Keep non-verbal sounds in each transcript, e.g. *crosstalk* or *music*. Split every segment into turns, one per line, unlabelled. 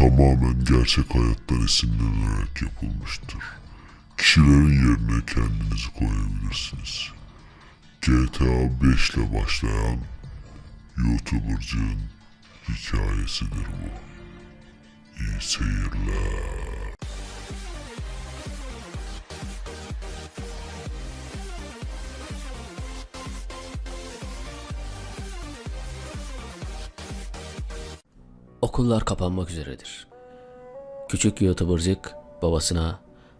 tamamen gerçek hayattan esinlenerek yapılmıştır. Kişilerin yerine kendinizi koyabilirsiniz. GTA 5 ile başlayan YouTuber'cığın hikayesidir bu. İyi seyirler.
Okullar kapanmak üzeredir. Küçük YouTuber'cık babasına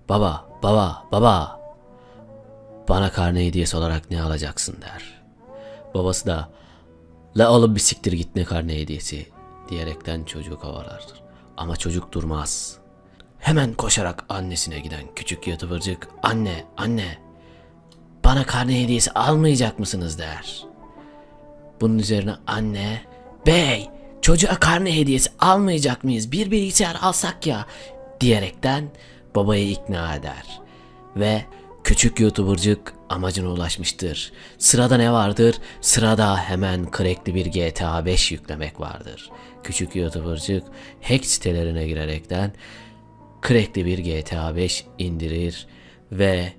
baba baba baba bana karne hediyesi olarak ne alacaksın der. Babası da la oğlum bir siktir git ne karne hediyesi diyerekten çocuğu kovalardır. Ama çocuk durmaz. Hemen koşarak annesine giden küçük YouTuber'cık anne anne bana karne hediyesi almayacak mısınız der. Bunun üzerine anne, bey çocuğa karne hediyesi almayacak mıyız? Bir bilgisayar alsak ya diyerekten babayı ikna eder. Ve küçük YouTuber'cık amacına ulaşmıştır. Sırada ne vardır? Sırada hemen crackli bir GTA 5 yüklemek vardır. Küçük YouTuber'cık hack sitelerine girerekten crackli bir GTA 5 indirir ve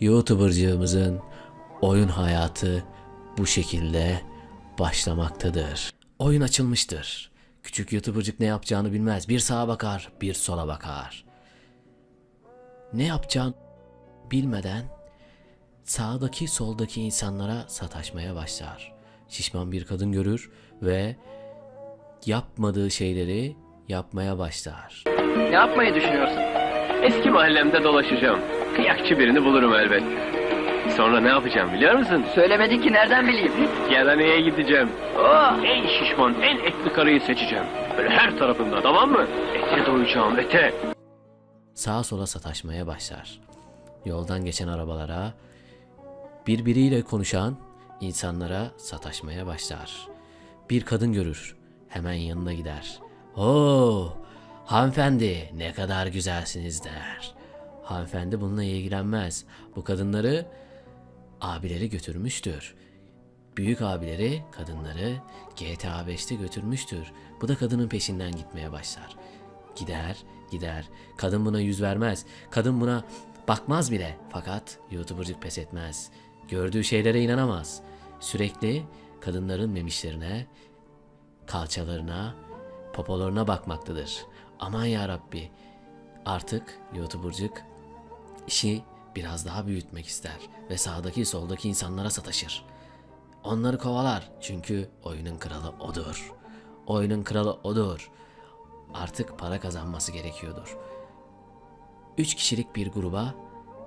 YouTuber'cığımızın oyun hayatı bu şekilde başlamaktadır. Oyun açılmıştır. Küçük YouTuber'cık ne yapacağını bilmez. Bir sağa bakar, bir sola bakar. Ne yapacağını bilmeden sağdaki soldaki insanlara sataşmaya başlar. Şişman bir kadın görür ve yapmadığı şeyleri yapmaya başlar.
Ne yapmayı düşünüyorsun? Eski mahallemde dolaşacağım. Kıyakçı birini bulurum elbet. Sonra ne yapacağım biliyor musun?
Söylemedin ki nereden bileyim?
Yalanıya gideceğim.
Oh,
En şişman, en etli karıyı seçeceğim. Böyle her tarafında tamam mı? Ete doyacağım ete.
sağa sola sataşmaya başlar. Yoldan geçen arabalara, birbiriyle konuşan insanlara sataşmaya başlar. Bir kadın görür, hemen yanına gider. Oo, hanımefendi ne kadar güzelsiniz der. Hanımefendi bununla ilgilenmez. Bu kadınları abileri götürmüştür. Büyük abileri kadınları GTA 5'te götürmüştür. Bu da kadının peşinden gitmeye başlar. Gider, gider. Kadın buna yüz vermez. Kadın buna bakmaz bile. Fakat YouTuber'cık pes etmez. Gördüğü şeylere inanamaz. Sürekli kadınların memişlerine, kalçalarına, popolarına bakmaktadır. Aman ya Rabbi. Artık YouTuber'cık işi biraz daha büyütmek ister ve sağdaki soldaki insanlara sataşır. Onları kovalar çünkü oyunun kralı odur. Oyunun kralı odur. Artık para kazanması gerekiyordur. Üç kişilik bir gruba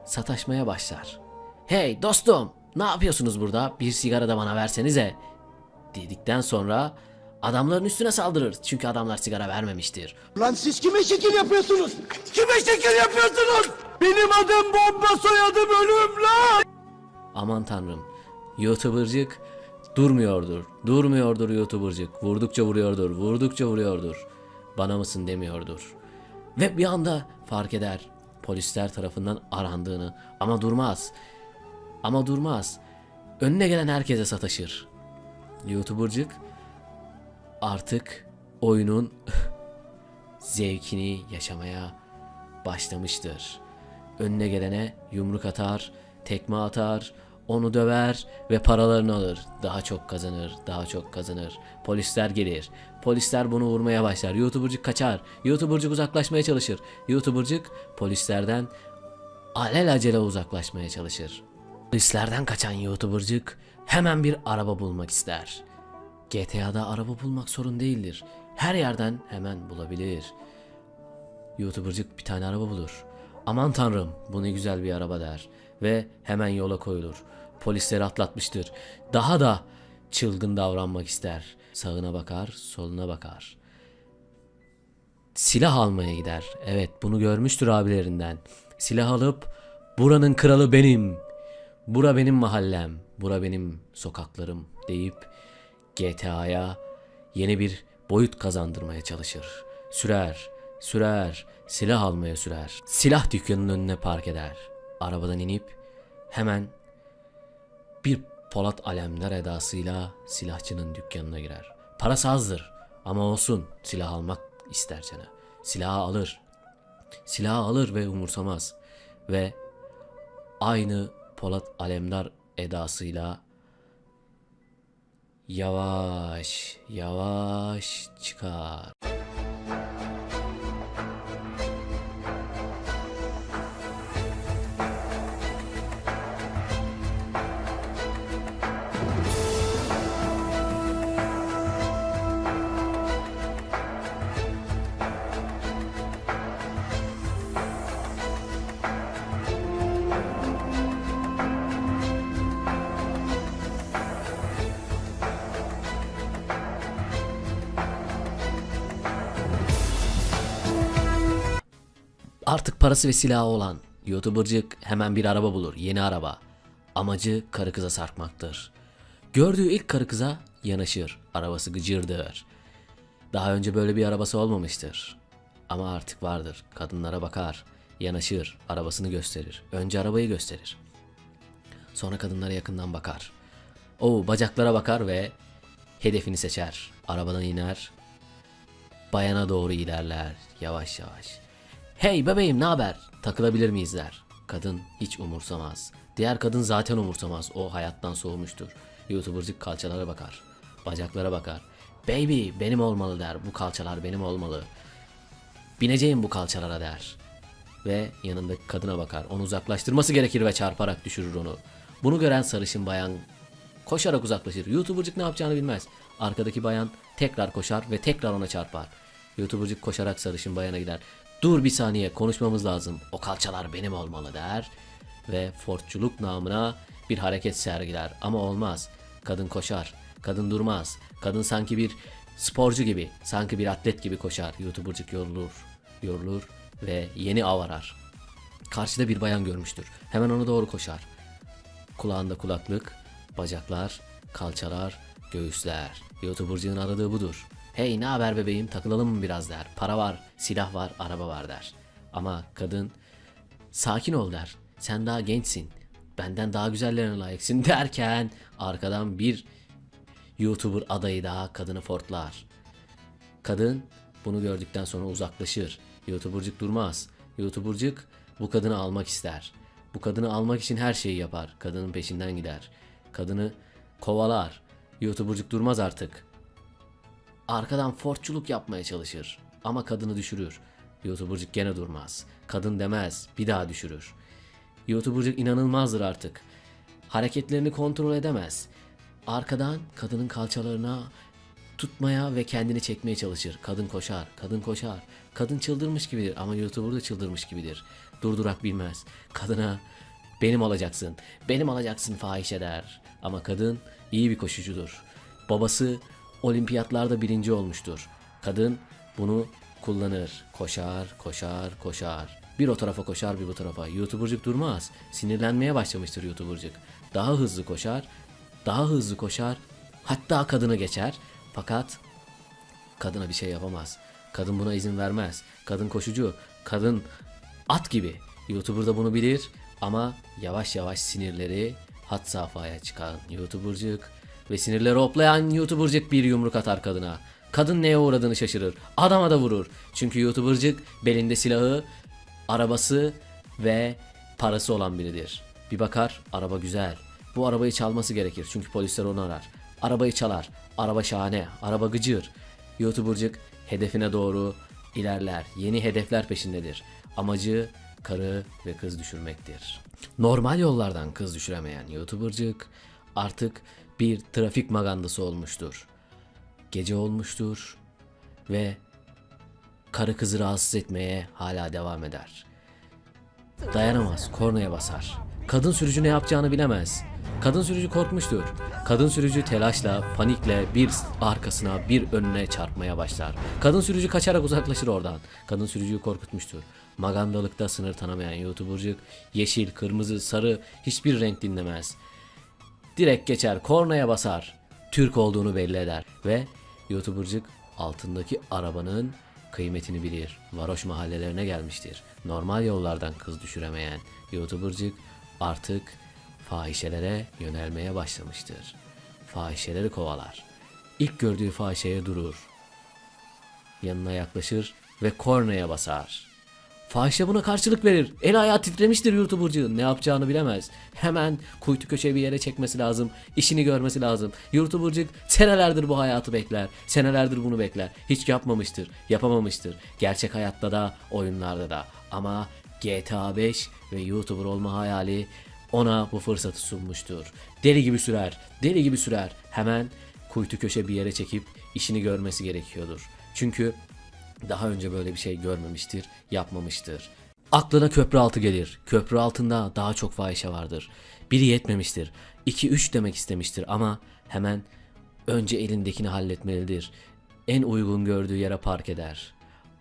sataşmaya başlar. Hey dostum ne yapıyorsunuz burada? Bir sigara da bana versenize. Dedikten sonra adamların üstüne saldırır. Çünkü adamlar sigara vermemiştir.
Lan siz kime şekil yapıyorsunuz? Kime şekil yapıyorsunuz? Benim adım bomba soyadım ölüm lan!
Aman tanrım. YouTuber'cık durmuyordur. Durmuyordur YouTuber'cık. Vurdukça vuruyordur. Vurdukça vuruyordur. Bana mısın demiyordur. Ve bir anda fark eder. Polisler tarafından arandığını. Ama durmaz. Ama durmaz. Önüne gelen herkese sataşır. YouTuber'cık artık oyunun *laughs* zevkini yaşamaya başlamıştır. Önüne gelene yumruk atar, tekme atar, onu döver ve paralarını alır. Daha çok kazanır, daha çok kazanır. Polisler gelir. Polisler bunu vurmaya başlar. YouTuber'cık kaçar. YouTuber'cık uzaklaşmaya çalışır. YouTuber'cık polislerden alelacele uzaklaşmaya çalışır. Polislerden kaçan YouTuber'cık hemen bir araba bulmak ister. GTA'da araba bulmak sorun değildir. Her yerden hemen bulabilir. YouTuber'cık bir tane araba bulur. Aman tanrım bu ne güzel bir araba der. Ve hemen yola koyulur. Polisleri atlatmıştır. Daha da çılgın davranmak ister. Sağına bakar, soluna bakar. Silah almaya gider. Evet bunu görmüştür abilerinden. Silah alıp buranın kralı benim. Bura benim mahallem. Bura benim sokaklarım deyip GTA'ya yeni bir boyut kazandırmaya çalışır. Sürer, sürer, silah almaya sürer. Silah dükkanının önüne park eder. Arabadan inip hemen bir Polat Alemdar edasıyla silahçının dükkanına girer. Parası azdır ama olsun silah almak ister canı. Silahı alır. Silahı alır ve umursamaz. Ve aynı Polat Alemdar edasıyla yavaş yavaş çıkar. Parası ve silahı olan YouTuber'cık hemen bir araba bulur. Yeni araba. Amacı karı kıza sarkmaktır. Gördüğü ilk karı kıza yanaşır. Arabası gıcırdır. Daha önce böyle bir arabası olmamıştır. Ama artık vardır. Kadınlara bakar. Yanaşır. Arabasını gösterir. Önce arabayı gösterir. Sonra kadınlara yakından bakar. O bacaklara bakar ve hedefini seçer. Arabadan iner. Bayana doğru ilerler yavaş yavaş. Hey bebeğim ne haber? Takılabilir miyiz der. Kadın hiç umursamaz. Diğer kadın zaten umursamaz. O hayattan soğumuştur. YouTuber'cık kalçalara bakar. Bacaklara bakar. Baby benim olmalı der. Bu kalçalar benim olmalı. Bineceğim bu kalçalara der. Ve yanındaki kadına bakar. Onu uzaklaştırması gerekir ve çarparak düşürür onu. Bunu gören sarışın bayan koşarak uzaklaşır. YouTuber'cık ne yapacağını bilmez. Arkadaki bayan tekrar koşar ve tekrar ona çarpar. YouTuber'cık koşarak sarışın bayana gider. Dur bir saniye konuşmamız lazım. O kalçalar benim olmalı der. Ve Fordçuluk namına bir hareket sergiler. Ama olmaz. Kadın koşar. Kadın durmaz. Kadın sanki bir sporcu gibi, sanki bir atlet gibi koşar. YouTuber'cık yorulur. Yorulur ve yeni av arar. Karşıda bir bayan görmüştür. Hemen ona doğru koşar. Kulağında kulaklık, bacaklar, kalçalar, göğüsler. YouTuber'cığın aradığı budur. Hey ne haber bebeğim takılalım mı biraz der. Para var, silah var, araba var der. Ama kadın sakin ol der. Sen daha gençsin. Benden daha güzellerine layıksın *laughs* derken arkadan bir YouTuber adayı daha kadını fortlar. Kadın bunu gördükten sonra uzaklaşır. YouTuber'cık durmaz. YouTuber'cık bu kadını almak ister. Bu kadını almak için her şeyi yapar. Kadının peşinden gider. Kadını kovalar. YouTuber'cık durmaz artık. Arkadan fortçuluk yapmaya çalışır. Ama kadını düşürür. YouTuber'cık gene durmaz. Kadın demez. Bir daha düşürür. YouTuber'cık inanılmazdır artık. Hareketlerini kontrol edemez. Arkadan kadının kalçalarına tutmaya ve kendini çekmeye çalışır. Kadın koşar, kadın koşar. Kadın çıldırmış gibidir ama YouTuber da çıldırmış gibidir. Durdurak bilmez. Kadına benim olacaksın, benim olacaksın fahiş eder. Ama kadın iyi bir koşucudur. Babası olimpiyatlarda birinci olmuştur. Kadın bunu kullanır. Koşar, koşar, koşar. Bir o tarafa koşar bir bu tarafa. YouTuber'cık durmaz. Sinirlenmeye başlamıştır YouTuber'cık. Daha hızlı koşar, daha hızlı koşar. Hatta kadını geçer. Fakat kadına bir şey yapamaz. Kadın buna izin vermez. Kadın koşucu, kadın at gibi. YouTuber da bunu bilir ama yavaş yavaş sinirleri hat safhaya çıkan YouTuber'cık ve sinirleri hoplayan YouTuber'cık bir yumruk atar kadına. Kadın neye uğradığını şaşırır. Adama da vurur. Çünkü YouTuber'cık belinde silahı, arabası ve parası olan biridir. Bir bakar, araba güzel. Bu arabayı çalması gerekir çünkü polisler onu arar. Arabayı çalar. Araba şahane, araba gıcır. YouTuber'cık hedefine doğru ilerler. Yeni hedefler peşindedir. Amacı karı ve kız düşürmektir. Normal yollardan kız düşüremeyen YouTuber'cık artık bir trafik magandası olmuştur. Gece olmuştur ve karı kızı rahatsız etmeye hala devam eder. Dayanamaz, kornaya basar. Kadın sürücü ne yapacağını bilemez. Kadın sürücü korkmuştur. Kadın sürücü telaşla, panikle bir arkasına, bir önüne çarpmaya başlar. Kadın sürücü kaçarak uzaklaşır oradan. Kadın sürücüyü korkutmuştur. Magandalıkta sınır tanımayan YouTuber'cık yeşil, kırmızı, sarı hiçbir renk dinlemez. Direkt geçer, kornaya basar. Türk olduğunu belli eder ve YouTuber'cık altındaki arabanın kıymetini bilir. Varoş mahallelerine gelmiştir. Normal yollardan kız düşüremeyen YouTuber'cık artık fahişelere yönelmeye başlamıştır. Fahişeleri kovalar. İlk gördüğü fahişeye durur. yanına yaklaşır ve kornaya basar. Fahişe buna karşılık verir. El ayağı titremiştir YouTuber'cığın. Ne yapacağını bilemez. Hemen kuytu köşe bir yere çekmesi lazım. işini görmesi lazım. YouTuber'cık senelerdir bu hayatı bekler. Senelerdir bunu bekler. Hiç yapmamıştır. Yapamamıştır. Gerçek hayatta da oyunlarda da. Ama GTA 5 ve YouTuber olma hayali ona bu fırsatı sunmuştur. Deli gibi sürer. Deli gibi sürer. Hemen kuytu köşe bir yere çekip işini görmesi gerekiyordur. Çünkü daha önce böyle bir şey görmemiştir, yapmamıştır. Aklına köprü altı gelir. Köprü altında daha çok fahişe vardır. Biri yetmemiştir. 2 3 demek istemiştir ama hemen önce elindekini halletmelidir. En uygun gördüğü yere park eder.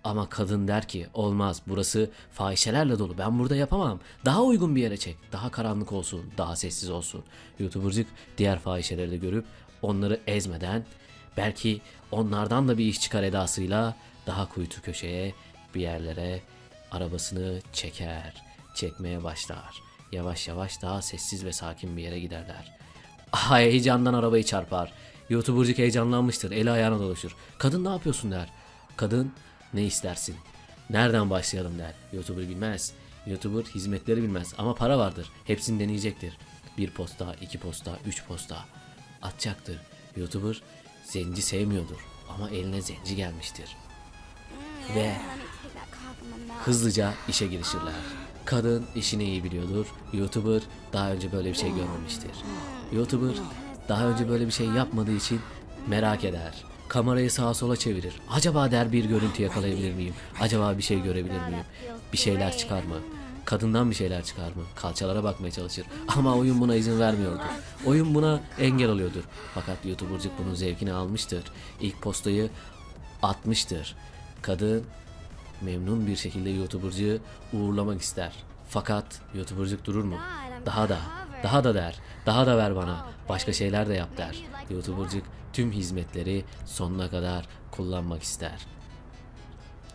Ama kadın der ki olmaz burası fahişelerle dolu ben burada yapamam. Daha uygun bir yere çek. Daha karanlık olsun. Daha sessiz olsun. Youtubercık diğer fahişeleri de görüp onları ezmeden belki onlardan da bir iş çıkar edasıyla daha kuytu köşeye bir yerlere arabasını çeker. Çekmeye başlar. Yavaş yavaş daha sessiz ve sakin bir yere giderler. Ah, heyecandan arabayı çarpar. Youtubercık heyecanlanmıştır. Eli ayağına dolaşır. Kadın ne yapıyorsun der. Kadın ne istersin? Nereden başlayalım der. Youtuber bilmez. Youtuber hizmetleri bilmez ama para vardır. Hepsini deneyecektir. Bir posta, iki posta, üç posta. Atacaktır. Youtuber zenci sevmiyordur. Ama eline zenci gelmiştir. Ve hızlıca işe girişirler. Kadın işini iyi biliyordur. YouTuber daha önce böyle bir şey görmemiştir. YouTuber daha önce böyle bir şey yapmadığı için merak eder. Kamerayı sağa sola çevirir. Acaba der bir görüntü yakalayabilir miyim? Acaba bir şey görebilir miyim? Bir şeyler çıkar mı? Kadından bir şeyler çıkar mı? Kalçalara bakmaya çalışır. *laughs* Ama oyun buna izin vermiyordur. Oyun buna engel oluyordur. Fakat YouTubercık bunun zevkini almıştır. İlk postayı atmıştır. Kadın memnun bir şekilde YouTuber'cığı uğurlamak ister. Fakat YouTuber'cık durur mu? Daha da, daha da der. Daha da ver bana. Başka şeyler de yap der. YouTuber'cık tüm hizmetleri sonuna kadar kullanmak ister.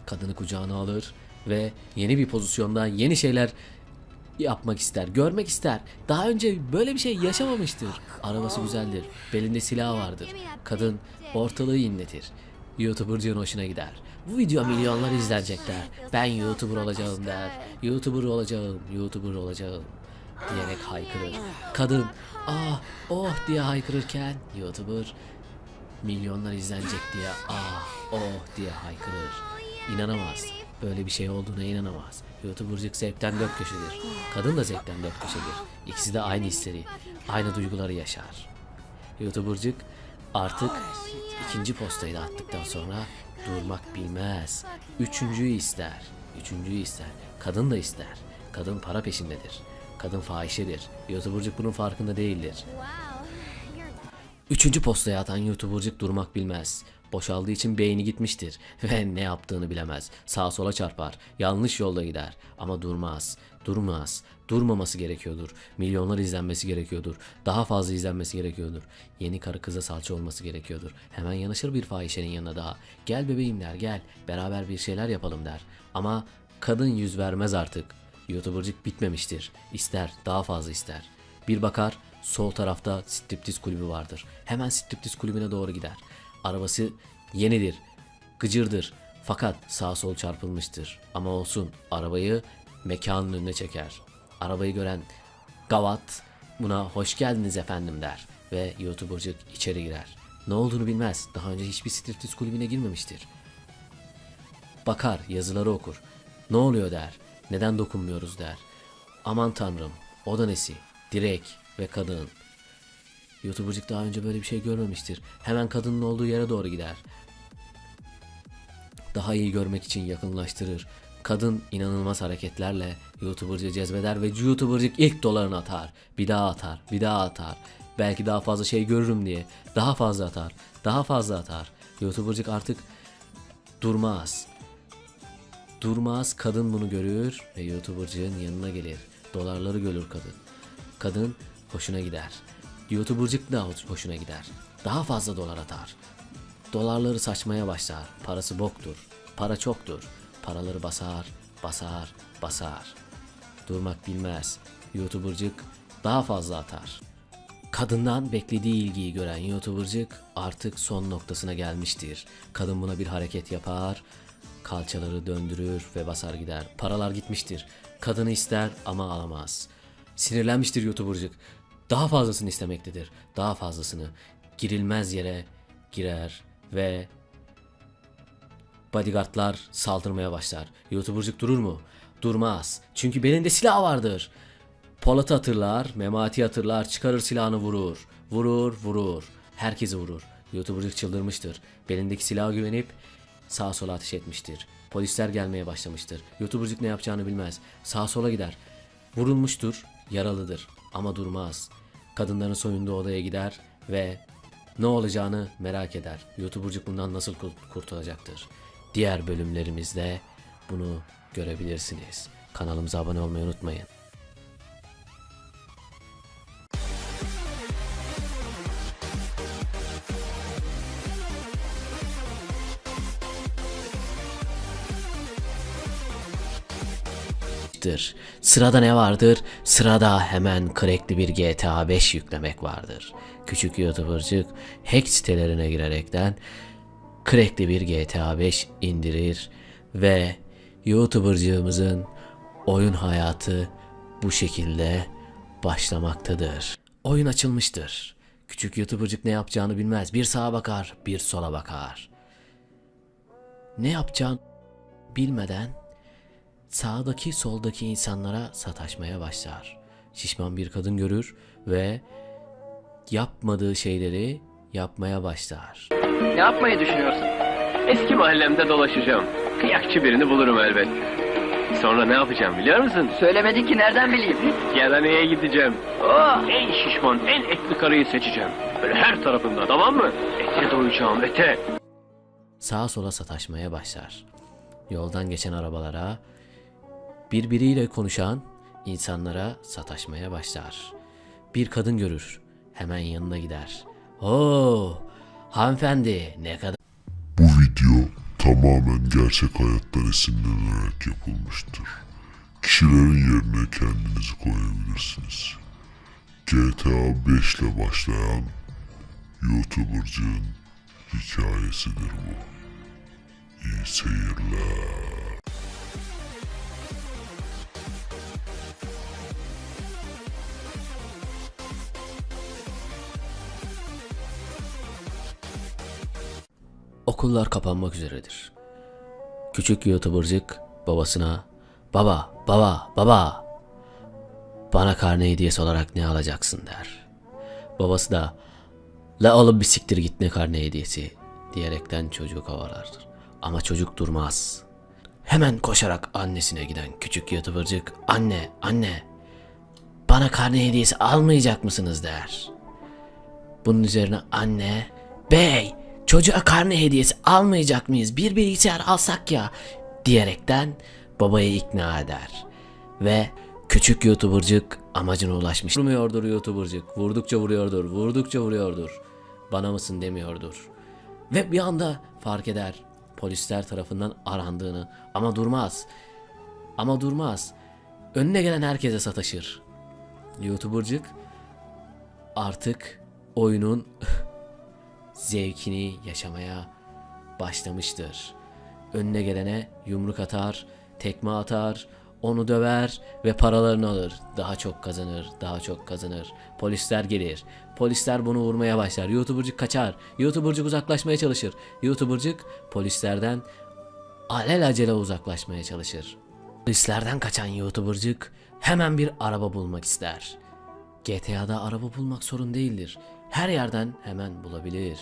Kadını kucağına alır ve yeni bir pozisyonda yeni şeyler yapmak ister, görmek ister. Daha önce böyle bir şey yaşamamıştır. Arabası güzeldir, belinde silah vardır. Kadın ortalığı inletir. YouTuber'cığın hoşuna gider. Bu video milyonlar izlenecek der. Ben YouTuber olacağım der. YouTuber olacağım, YouTuber olacağım diyerek haykırır. Kadın ah oh diye haykırırken YouTuber milyonlar izlenecek diye ah oh diye haykırır. İnanamaz. Böyle bir şey olduğuna inanamaz. YouTubercık zevkten dört köşedir. Kadın da zevkten dört köşedir. İkisi de aynı hisleri, aynı duyguları yaşar. YouTubercık artık ikinci postayı da attıktan sonra durmak bilmez. Üçüncüyü ister. Üçüncüyü ister. Kadın da ister. Kadın para peşindedir. Kadın fahişedir. YouTubercık bunun farkında değildir. Üçüncü postaya atan YouTubercık durmak bilmez. Boşaldığı için beyni gitmiştir *laughs* ve ne yaptığını bilemez. Sağa sola çarpar, yanlış yolda gider ama durmaz. Durmaz. Durmaması gerekiyordur. Milyonlar izlenmesi gerekiyordur. Daha fazla izlenmesi gerekiyordur. Yeni karı kıza salça olması gerekiyordur. Hemen yanaşır bir fahişenin yanına daha. Gel bebeğim der gel. Beraber bir şeyler yapalım der. Ama kadın yüz vermez artık. YouTubercık bitmemiştir. İster, daha fazla ister. Bir bakar, sol tarafta striptiz kulübü vardır. Hemen striptiz kulübüne doğru gider. Arabası yenidir, gıcırdır. Fakat sağ sol çarpılmıştır. Ama olsun, arabayı mekanın önüne çeker. Arabayı gören gavat buna hoş geldiniz efendim der. Ve YouTubercık içeri girer. Ne olduğunu bilmez. Daha önce hiçbir striptiz kulübüne girmemiştir. Bakar, yazıları okur. Ne oluyor der. Neden dokunmuyoruz der. Aman tanrım, o da nesi? Direk ve kadın. YouTubercık daha önce böyle bir şey görmemiştir. Hemen kadının olduğu yere doğru gider. Daha iyi görmek için yakınlaştırır. Kadın inanılmaz hareketlerle YouTuber'cı cezbeder ve YouTuber'cık ilk dolarını atar. Bir daha atar, bir daha atar. Belki daha fazla şey görürüm diye. Daha fazla atar, daha fazla atar. YouTuber'cık artık durmaz. Durmaz kadın bunu görür ve YouTuber'cığın yanına gelir. Dolarları görür kadın. Kadın hoşuna gider. YouTuber'cık da hoş- hoşuna gider. Daha fazla dolar atar. Dolarları saçmaya başlar. Parası boktur. Para çoktur. Paraları basar, basar, basar. Durmak bilmez. YouTuber'cık daha fazla atar. Kadından beklediği ilgiyi gören YouTuber'cık artık son noktasına gelmiştir. Kadın buna bir hareket yapar, kalçaları döndürür ve basar gider. Paralar gitmiştir. Kadını ister ama alamaz. Sinirlenmiştir YouTuber'cık. Daha fazlasını istemektedir. Daha fazlasını. Girilmez yere girer ve bodyguardlar saldırmaya başlar. YouTuber'cık durur mu? Durmaz. Çünkü belinde silah vardır. Polat'ı hatırlar, Memati hatırlar, çıkarır silahını vurur. Vurur, vurur. Herkesi vurur. YouTuber'cık çıldırmıştır. Belindeki silaha güvenip sağa sola ateş etmiştir. Polisler gelmeye başlamıştır. YouTuber'cık ne yapacağını bilmez. Sağa sola gider. Vurulmuştur, yaralıdır ama durmaz. Kadınların soyunduğu odaya gider ve ne olacağını merak eder. YouTuber'cık bundan nasıl kurt- kurtulacaktır? Diğer bölümlerimizde bunu görebilirsiniz. Kanalımıza abone olmayı unutmayın. Vardır. Sırada ne vardır? Sırada hemen crackli bir GTA 5 yüklemek vardır. Küçük YouTuber'cık hack sitelerine girerekten crackli bir GTA 5 indirir ve YouTuber'cığımızın oyun hayatı bu şekilde başlamaktadır. Oyun açılmıştır. Küçük YouTuber'cık ne yapacağını bilmez. Bir sağa bakar, bir sola bakar. Ne yapacağını bilmeden sağdaki soldaki insanlara sataşmaya başlar. Şişman bir kadın görür ve yapmadığı şeyleri yapmaya başlar.
Ne yapmayı düşünüyorsun? Eski mahallemde dolaşacağım. Kıyakçı birini bulurum elbet. Sonra ne yapacağım biliyor musun?
Söylemedin ki nereden bileyim?
Yalanıya gideceğim.
Oh,
En şişman, en etli karıyı seçeceğim. Böyle her tarafında tamam mı? Ete doyacağım ete.
Sağa sola sataşmaya başlar. Yoldan geçen arabalara, birbiriyle konuşan insanlara sataşmaya başlar. Bir kadın görür, hemen yanına gider. Oo, hanımefendi ne kadar
Bu video tamamen gerçek hayattan esinlenerek yapılmıştır. Kişilerin yerine kendinizi koyabilirsiniz. GTA 5 ile başlayan YouTuber'cığın hikayesidir bu. İyi seyirler.
Okullar kapanmak üzeredir. Küçük YouTuber'cık babasına baba baba baba bana karne hediyesi olarak ne alacaksın der. Babası da la oğlum bir siktir git ne karne hediyesi diyerekten çocuğu kovalardır. Ama çocuk durmaz. Hemen koşarak annesine giden küçük YouTuber'cık anne anne bana karne hediyesi almayacak mısınız der. Bunun üzerine anne, bey çocuğa karne hediyesi almayacak mıyız? Bir bilgisayar alsak ya diyerekten babayı ikna eder. Ve küçük YouTuber'cık amacına ulaşmış. Vurmuyordur YouTuber'cık. Vurdukça vuruyordur. Vurdukça vuruyordur. Bana mısın demiyordur. Ve bir anda fark eder polisler tarafından arandığını ama durmaz. Ama durmaz. Önüne gelen herkese sataşır. YouTuber'cık artık oyunun *laughs* zevkini yaşamaya başlamıştır. Önüne gelene yumruk atar, tekme atar, onu döver ve paralarını alır. Daha çok kazanır, daha çok kazanır. Polisler gelir. Polisler bunu vurmaya başlar. YouTuber'cık kaçar. YouTuber'cık uzaklaşmaya çalışır. YouTuber'cık polislerden alelacele uzaklaşmaya çalışır. Polislerden kaçan YouTuber'cık hemen bir araba bulmak ister. GTA'da araba bulmak sorun değildir. Her yerden hemen bulabilir.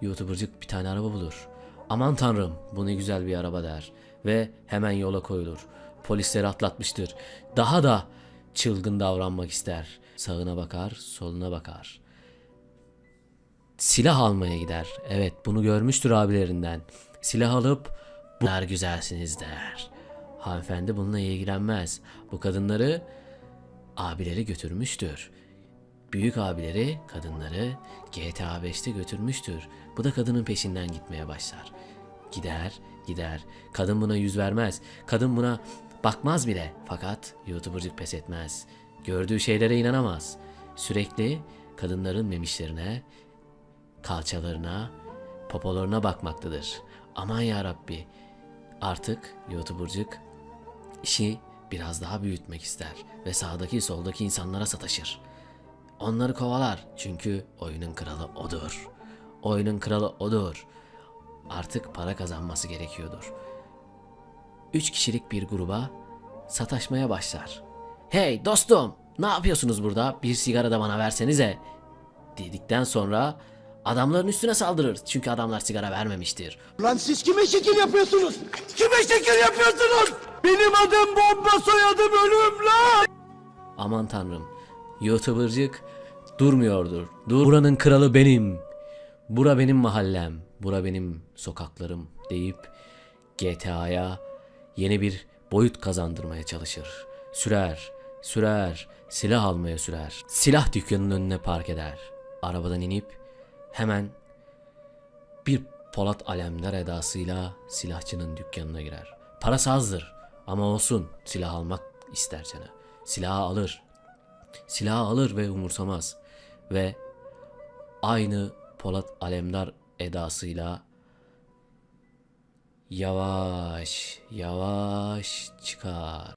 YouTuber'cık bir tane araba bulur. Aman tanrım bu ne güzel bir araba der. Ve hemen yola koyulur. Polisleri atlatmıştır. Daha da çılgın davranmak ister. Sağına bakar, soluna bakar. Silah almaya gider. Evet bunu görmüştür abilerinden. Silah alıp bu kadar güzelsiniz der. Hanımefendi bununla ilgilenmez. Bu kadınları abileri götürmüştür. Büyük abileri kadınları GTA 5'te götürmüştür. Bu da kadının peşinden gitmeye başlar. Gider, gider. Kadın buna yüz vermez. Kadın buna bakmaz bile. Fakat YouTuber'cık pes etmez. Gördüğü şeylere inanamaz. sürekli kadınların memişlerine, kalçalarına, popolarına bakmaktadır. Aman ya Rabbi. Artık YouTuber'cık işi biraz daha büyütmek ister ve sağdaki soldaki insanlara sataşır. Onları kovalar çünkü oyunun kralı odur. Oyunun kralı odur. Artık para kazanması gerekiyordur. Üç kişilik bir gruba sataşmaya başlar. Hey dostum ne yapıyorsunuz burada? Bir sigara da bana versenize. Dedikten sonra adamların üstüne saldırır. Çünkü adamlar sigara vermemiştir.
Lan siz kime şekil yapıyorsunuz? Kime şekil yapıyorsunuz? Benim adım bomba soyadım ölüm lan.
Aman tanrım. YouTuber'cık durmuyordur. Dur. Buranın kralı benim. Bura benim mahallem. Bura benim sokaklarım deyip GTA'ya yeni bir boyut kazandırmaya çalışır. Sürer, sürer, silah almaya sürer. Silah dükkanının önüne park eder. Arabadan inip hemen bir Polat Alemdar edasıyla silahçının dükkanına girer. Parası azdır ama olsun silah almak ister canı. Silahı alır. Silahı alır ve umursamaz. Ve aynı Polat Alemdar edasıyla yavaş yavaş çıkar.